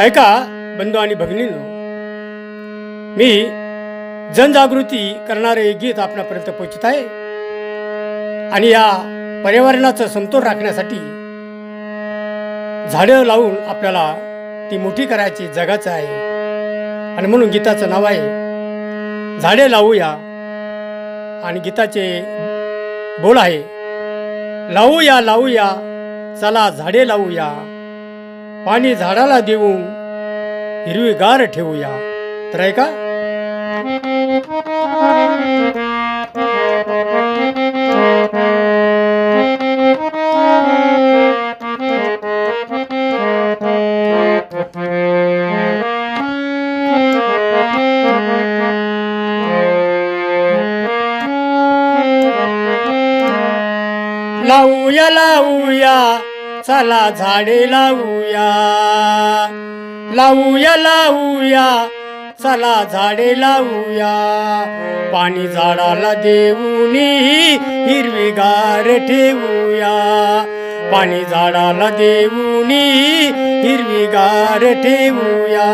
ऐका बंधू आणि भगिनीनो मी जनजागृती करणारे गीत आपणापर्यंत पोहोचत आहे. आणि या पर्यावरणाचं समतोल राखण्यासाठी झाडं लावून आपल्याला ती मोठी करायची जगाचं आहे. आणि म्हणून गीताचं नाव आहे झाडे लावूया. आणि गीताचे बोल आहे लावूया लावूया चला झाडे लावूया. पाणी झाडाला देऊन हिरवीगार ठेवूया. तर आहे का? लावूया लावूया. चला झाडे लावूया. लावूया लावूया. चला झाडे लावूया. पाणी झाडाला देऊन हिरवीगार ठेवूया. पाणी झाडाला देऊन हिरवीगार ठेवूया.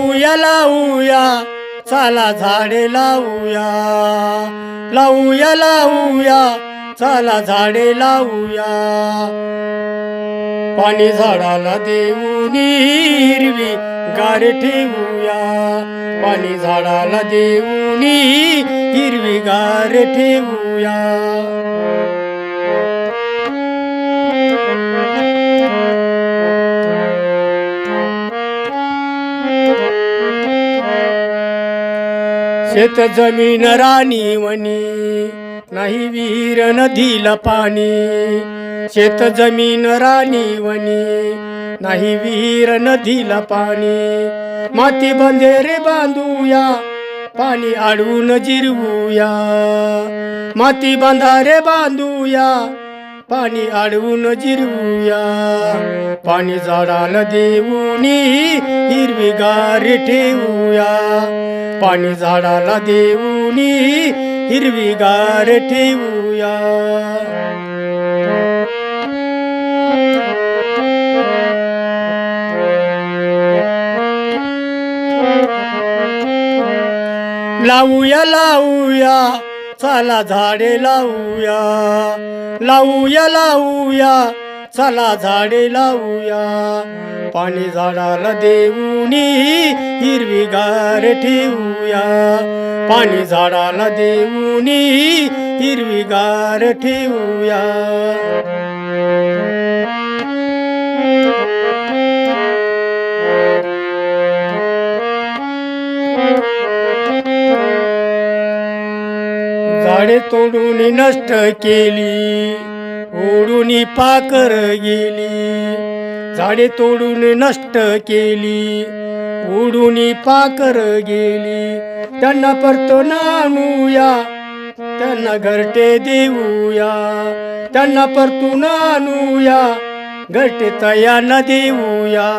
लावूया लावूया. चला झाडे लावूया. लावूया लावूया. चला झाडे लावूया. पाणी झाडाला देऊन हिरवी गार ठेवूया. पाणी झाडाला देऊन हिरवी गार ठेवूया. शेत जमीन राणी वनी नाही विहीर नदीला पाणी. शेत जमीन राणी वनी नाही विहीर नदीला पाणी. माती बंधेरे बांधूया पाणी आडून जिरवूया. माती बांधारे बांधूया पाणी आडवून जिरवूया. पाणी झाडाला देऊन हिरवीगार ठेवूया. पाणी झाडाला देऊन हिरवीगार ठेवूया. लावूया लावूया. चला झाडे लावूया. लावूया लावूया. चला झाडे लावूया. पाणी झाडाला देऊन हिरवीगार ठेवूया. पाणी झाडाला देऊन हिरवीगार ठेवूया. तोडून नष्ट केली ओढून पाकर गेली. झाडे तोडून नष्ट केली ओढून पाकर गेली. त्यांना परतो नाणूया त्यांना घरटे देऊया. त्यांना परतून आणूया घरटे तयाला देऊया.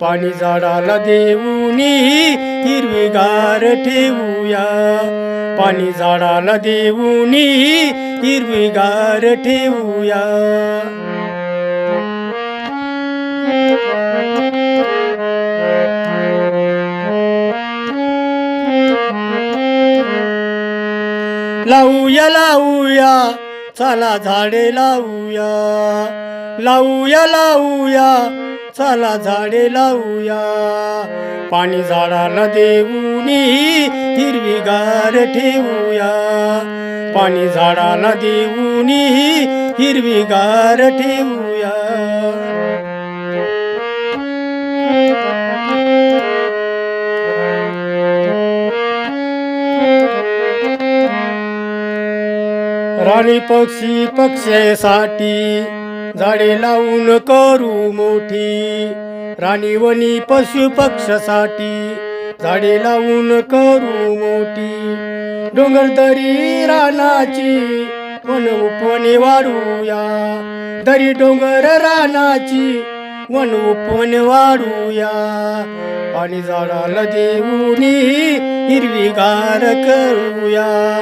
पाणी झाडाला देऊनी हिरवीगार ठेवूया पाणी झाडाला देऊन हिरवीगार ठेवूया. लावूया लावूया चला झाडे लावूया. लावूया लावूया चला झाडे लावूया. पाणी झाडाला देऊन हिरवीगार ठेवूया. पाणी झाडाला देऊन हिरवीगार ठेवूया. राणी पक्षी पक्षासाठी झाडे लावून करू मोठी. राणीवनी पशु पक्षासाठी झाडे लावून करू मोठी. डोंगर दरी रानाची वन उपवने वाढूया. दरी डोंगर रानाची वन उपवने वाढूया. पाणी झाडाला देऊनी हिरवीगार करूया.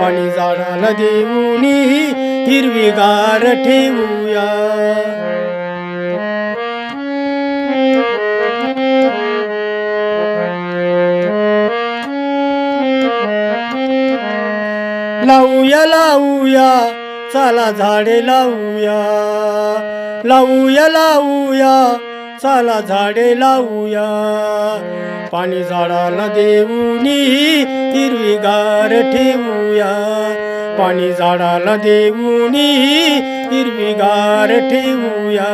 पाणी झाडाला देऊनी हिरवीगार ठेवूया. लावूया लावूया चला झाडे लावूया. लावूया लावूया चला झाडे लावूया. पाणी झाडाला देऊनी हिरवीगार ठेवूया. पाणी झाडाला देऊनी हिरवीगार ठेवूया.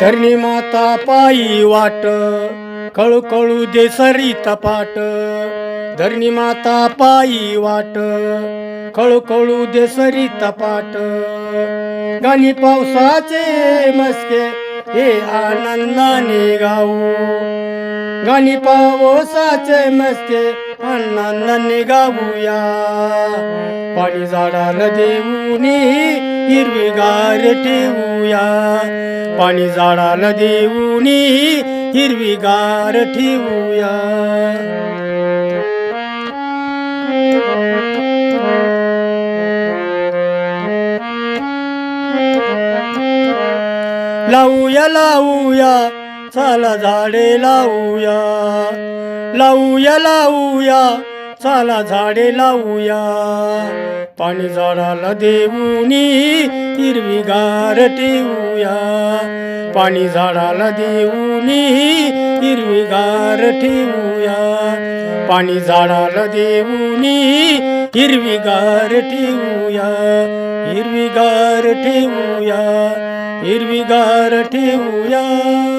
धरणी माता पायी वाट कळू कळू दे सरी तपाट धरणी माता पायी वाट कळू कळू दे सरिता गाणी पावसाचे मस्के हे आनंदाने गाऊ. गाणी पावसाचे मस्के आनंदाने गाऊया. पाणी झाडाला देऊनी हिरवीगार ठेवूया पाणी झाडाला देऊनी हिरवीगार ठेवूया लावूया लावूया चला झाडे लावूया. लावूया लावूया चला झाडे लावूया. पाणी झाडाला देऊनी हिरवीगार ठेवूया. पाणी झाडाला देऊनी हिरवीगार ठेवूया. पाणी झाडाला देऊनी हिरवीगार ठेवूया. हिरवीगार ठेवूया. हिरवीगार ठेवूया.